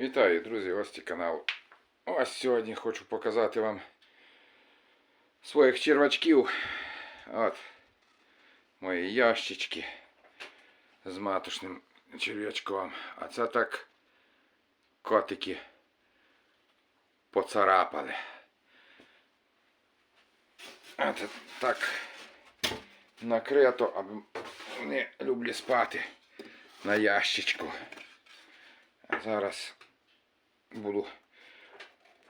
Вітаю, друзі, гості каналу. Ось сьогодні хочу показати вам своїх червачків. От мої ящички з матушним черв'ячком. А це так котики поцарапали. А так накрито, аби вони люблять спати на ящичку. А зараз буду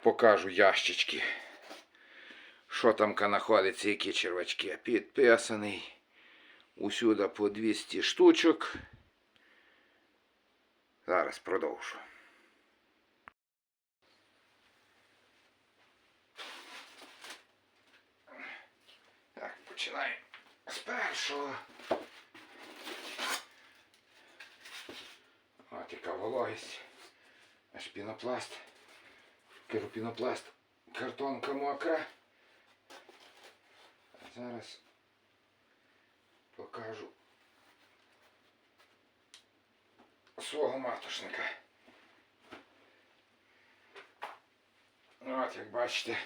покажу ящички. Що там знаходиться, які червачки. Підписаний. Усюди по 200 штучок. Зараз продовжу. Так, починаємо з першого. От яка вологість. Аж пінопласт. Керопінопласт. Картонка мокра. Зараз покажу свого матушника. От, як бачите.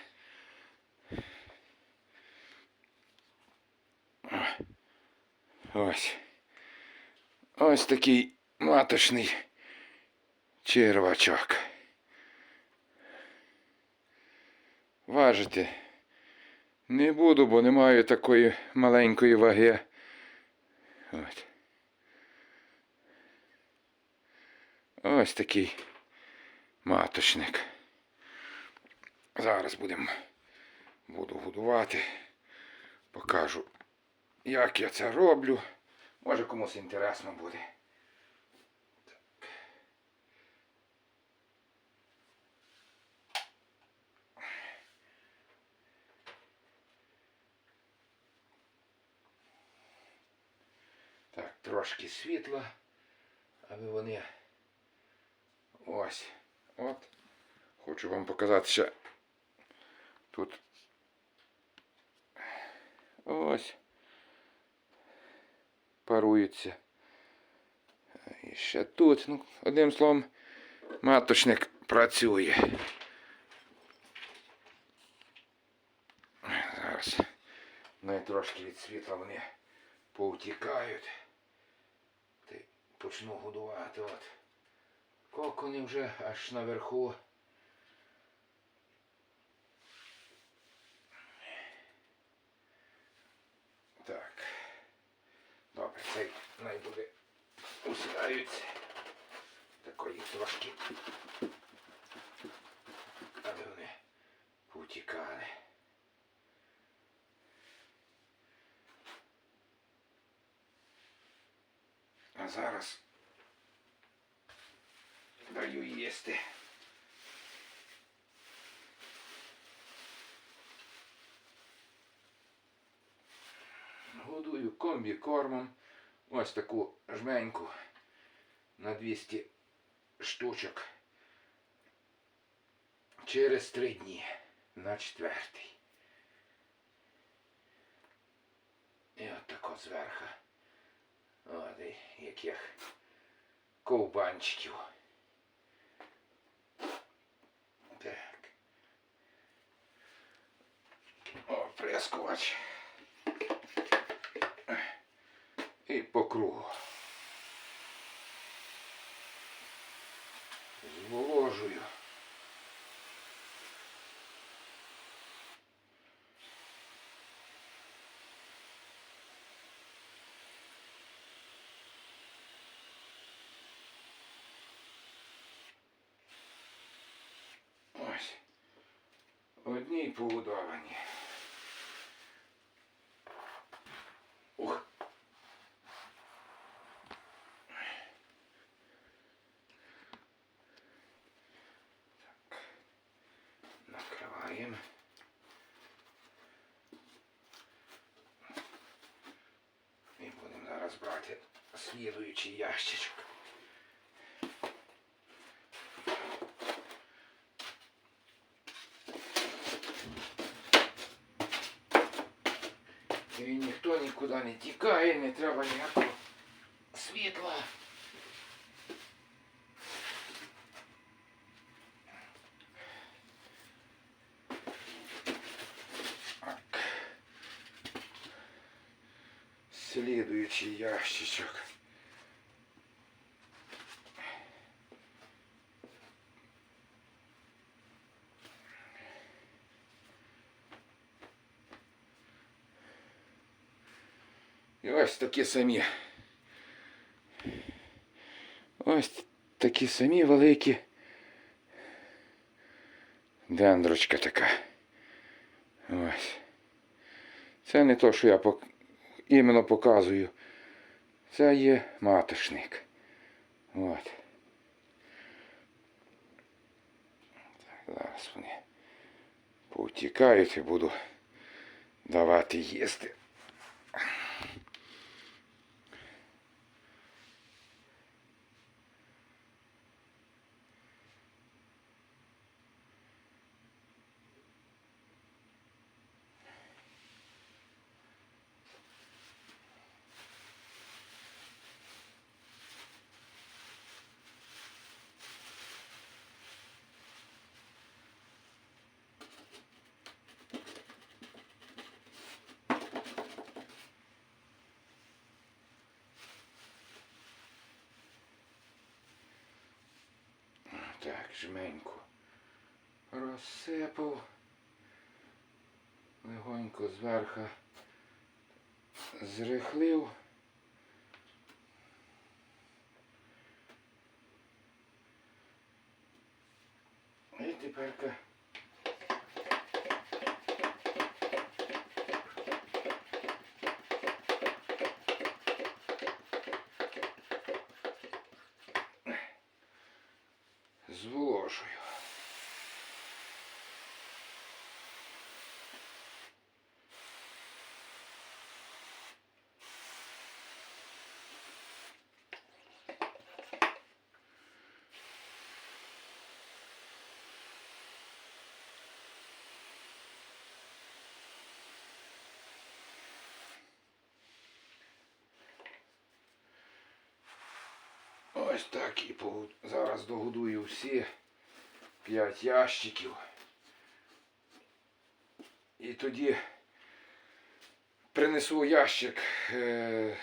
Ось. Ось такий маточний червачок. Важити не буду, бо не маю такої маленької ваги. От. Ось такий маточник. Зараз будемо буду годувати. Покажу, як я це роблю. Може комусь інтересно буде. Так, трошки світла, аби вони ось. От. Хочу вам показати ще тут. Ось. Паруються. І ще тут. Ну, одним словом, маточник працює. Зараз. Ну і трошки від світла вони повтікають. Почну годувати. От. Кокони вже аж наверху. Так. Добре, цей най буде усідаються. Такої трошки. Аби вони повтікали. А зараз даю їсти. Годую комбікормом. Ось таку жменьку на 200 штучок. Через три дні на четвертий. І от тако зверху. От і яких ковбанчиків. Так. О, прискувач. І по кругу. Зволожую. Одні й побудовані. Ух. Так. Накриваємо. І будемо зараз брати слідуючий ящичок. И никто никуда не тікає, не треба ніякого світла. Следующий ящичок. І ось такі самі. Ось такі самі великі. Дендрочка така. Ось. Це не то, що я пок... іменно показую. Це є матошник. От. Так, зараз вони повтікають і буду давати їсти. Так, жменьку розсипав. Легонько зверху зрихлив. І тепер зволожую. Ось так і зараз догодую всі п'ять ящиків. І тоді принесу ящик е,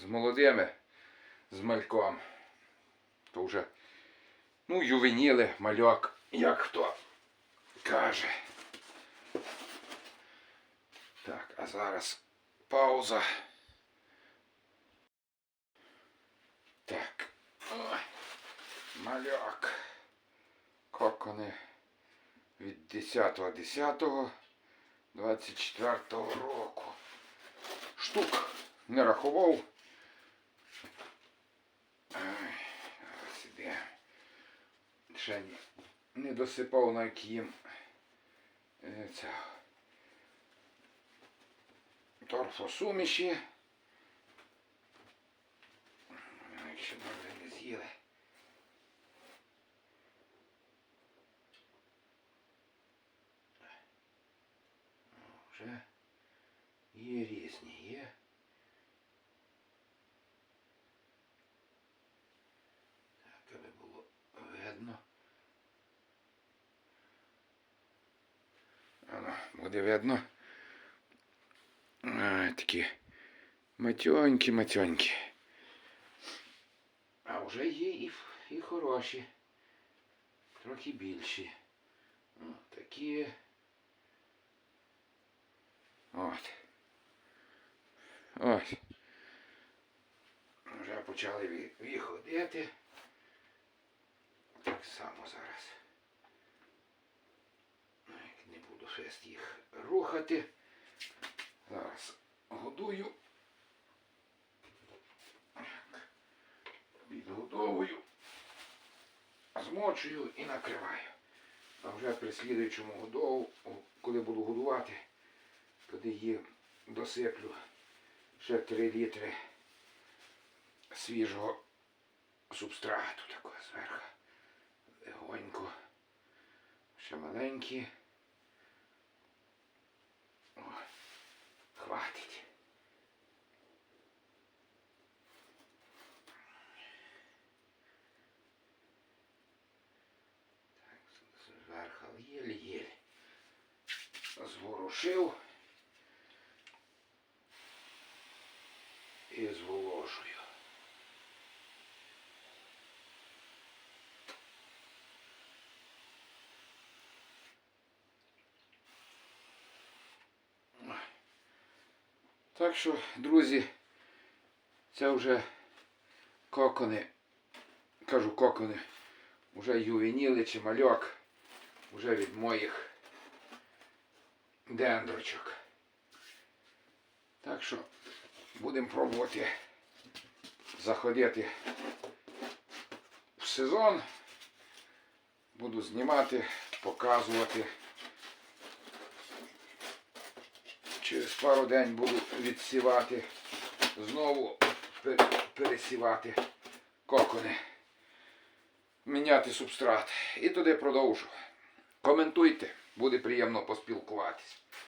з молодими, з мальком. То вже, ну, ювеніли, мальок, як хто каже. Так, а зараз пауза. Так. Ой, Мальок. Кокони від 10.10.24 року. Штук не рахував. Ой. Ще. Не досипав на їм е, торфосуміші. Якщо добре не з'їли. Ну, Вже є різні, є. Так, аби було видно. Ано, буде видно. А, такі матьонькі. А вже є і, і хороші. Трохи більші. О, такі. От. Ось. Вже почали виходити. Так само зараз. Ну, Не буду шесть їх рухати. Зараз годую. Підготовую, змочую і накриваю. А вже при слідуючому годову, коли буду годувати, тоді її досиплю ще 3 літри свіжого субстрату такого зверху. Легонько. Ще маленькі. О, хватить. Зверху єль-єль зворушив. Так що, друзі, це вже кокони, кажу кокони, вже ювеніли чи мальок, вже від моїх дендрочок. Так що будемо пробувати заходити в сезон. Буду знімати, показувати. Через пару день буду відсівати, знову пересівати кокони, міняти субстрат і туди продовжу. Коментуйте, буде приємно поспілкуватись.